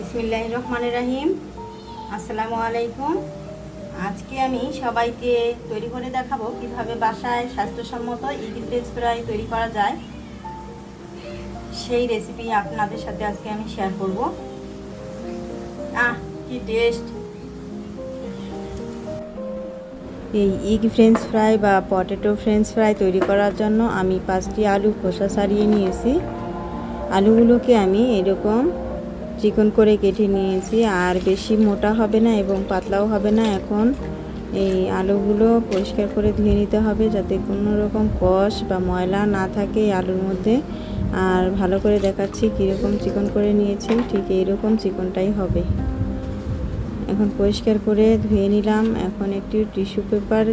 বিসমিল্লাহ রহমান রাহিম। আসসালামু আলাইকুম। আজকে আমি সবাইকে তৈরি করে দেখাবো কীভাবে বাসায় স্বাস্থ্যসম্মত ইডি ফ্রেঞ্চ ফ্রাই তৈরি করা যায়। সেই রেসিপি আপনাদের সাথে আজকে আমি শেয়ার করব। আহ, কি টেস্ট এই ইগ ফ্রেঞ্চ ফ্রাই বা পটেটো ফ্রেঞ্চ ফ্রাই তৈরি করার জন্য আমি পাঁচটি আলু খোসা ছাড়িয়ে নিয়েছি। আলুগুলোকে আমি এরকম চিকন করে কেটে নিয়েছি। আর বেশি মোটা হবে না এবং পাতলাও হবে না। এখন এই আলুগুলো পরিষ্কার করে ধুয়ে নিতে হবে যাতে কোনো রকম কষ বা ময়লা না থাকে আলুর মধ্যে। আর ভালো করে দেখাচ্ছি কীরকম চিকন করে নিয়েছি। ঠিক এইরকম চিকনটাই হবে। এখন পরিষ্কার করে ধুয়ে নিলাম। এখন একটি টিস্যু পেপার,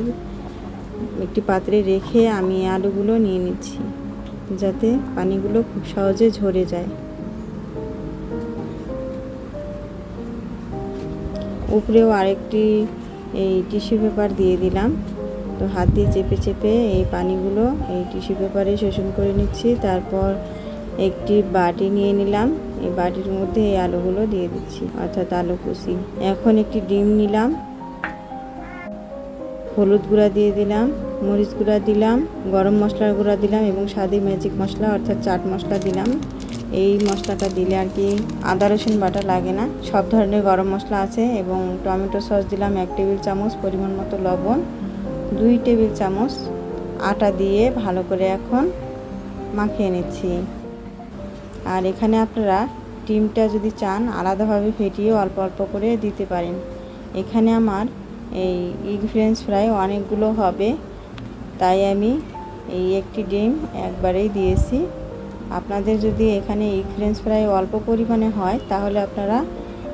একটি পাত্রে রেখে আমি আলুগুলো নিয়ে নিচ্ছি যাতে পানিগুলো খুব সহজে ঝরে যায়। উপরেও আরেকটি, এই টিস্যু পেপার দিয়ে দিলাম। তো হাত দিয়ে চেপে চেপে এই পানিগুলো এই টিস্যু পেপারে শোষণ করে নিচ্ছি। তারপর একটি বাটি নিয়ে নিলাম। এই বাটির মধ্যে এই আলুগুলো দিয়ে দিচ্ছি, অর্থাৎ আলু কুচি। এখন একটি ডিম নিলাম। হলুদ গুঁড়া দিয়ে দিলাম, মরিচ গুঁড়া দিলাম, গরম মশলার গুঁড়া দিলাম এবং স্বাদে ম্যাজিক মশলা, অর্থাৎ চাট মশলা দিলাম। এই মশলাটা দিলে আর কি আদা, রসুন বাটা লাগে না। সব ধরনের গরম মশলা আছে এবং টমেটো সস দিলাম এক টেবিল চামচ পরিমাণ মতো লবণ, দুই টেবিল চামচ আটা দিয়ে ভালো করে এখন মাখিয়ে নিচ্ছি। আর এখানে আপনারা ডিমটা যদি চান, আলাদাভাবে ফেটিয়ে অল্প অল্প করে দিতে পারেন। এখানে আমার এই ইগ ফ্রেঞ্চ ফ্রাই অনেকগুলো হবে, তাই আমি এই একটি ডিম একবারেই দিয়েছি। আপনাদের যদি এখানে ইগ ফ্রেঞ্চ ফ্রাই অল্প পরিমাণে হয়, তাহলে আপনারা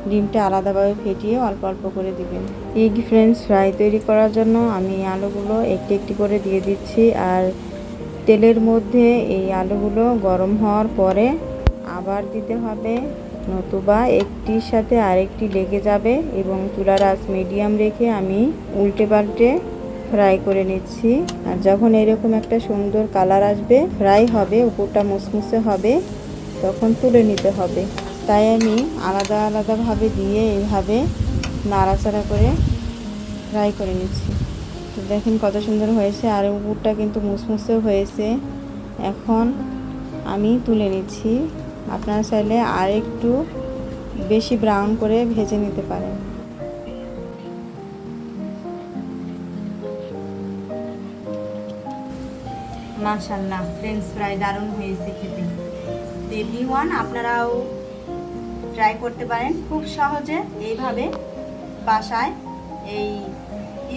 ডিমটা আলাদাভাবে ফেটিয়ে অল্প অল্প করে দিবেন। এগ ফ্রেঞ্চ ফ্রাই তৈরি করার জন্য আমি আলুগুলো একটি একটি করে দিয়ে দিচ্ছি। আর তেলের মধ্যে এই আলুগুলো গরম হওয়ার পরে আবার দিতে হবে নতুবা একটির সাথে আরেকটি লেগে যাবে এবং চুলার আঁচ মিডিয়াম রেখে আমি উল্টে পাল্টে ফ্রাই করে নিচ্ছি। আর যখন এরকম একটা সুন্দর কালার আসবে, ফ্রাই হবে, উপরটা মুসমুসে হবে, তখন তুলে নিতে হবে। তাই আমি আলাদা আলাদাভাবে দিয়ে এইভাবে নাড়াচাড়া করে ফ্রাই করে নিচ্ছি। তো দেখেন কত সুন্দর হয়েছে, আর উপরটা কিন্তু মুসমুসেও হয়েছে। এখন আমি তুলে নিচ্ছি। আপনারা চাইলে আর একটু বেশি ব্রাউন করে ভেজে নিতে পারেন। মাশাল্লাহ ফ্রেঞ্চ ফ্রাই দারুণ হয়েছে খেতে। তো এভরিওয়ান আপনারাও ট্রাই করতে পারেন। খুব সহজে এইভাবে বাসায় এই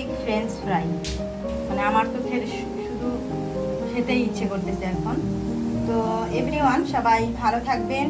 ইগ ফ্রেঞ্চ ফ্রাই মানে আমার তো খেতে শুধু খেতেই ইচ্ছে করতেছে এখন। তো এভরিওয়ান সবাই ভালো থাকবেন।